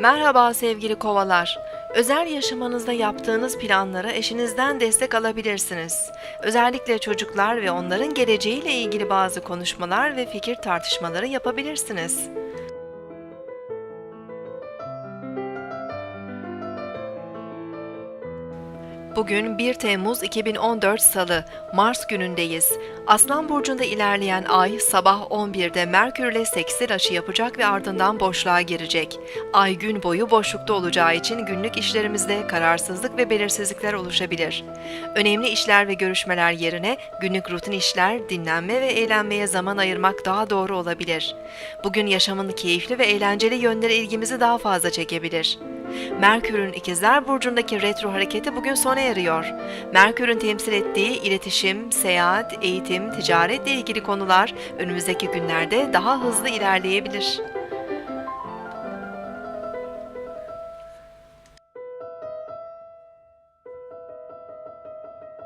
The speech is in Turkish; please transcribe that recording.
Merhaba sevgili kovalar. Özel yaşamanızda yaptığınız planlara eşinizden destek alabilirsiniz. Özellikle çocuklar ve onların geleceğiyle ilgili bazı konuşmalar ve fikir tartışmaları yapabilirsiniz. Bugün 1 Temmuz 2014 Salı, Mars günündeyiz. Aslan burcunda ilerleyen ay sabah 11'de Merkür ile seksil açı yapacak ve ardından boşluğa girecek. Ay gün boyu boşlukta olacağı için günlük işlerimizde kararsızlık ve belirsizlikler oluşabilir. Önemli işler ve görüşmeler yerine günlük rutin işler, dinlenme ve eğlenmeye zaman ayırmak daha doğru olabilir. Bugün yaşamın keyifli ve eğlenceli yönleri ilgimizi daha fazla çekebilir. Merkür'ün İkizler Burcu'ndaki retro hareketi bugün sona eriyor. Merkür'ün temsil ettiği iletişim, seyahat, eğitim, ticaretle ilgili konular önümüzdeki günlerde daha hızlı ilerleyebilir.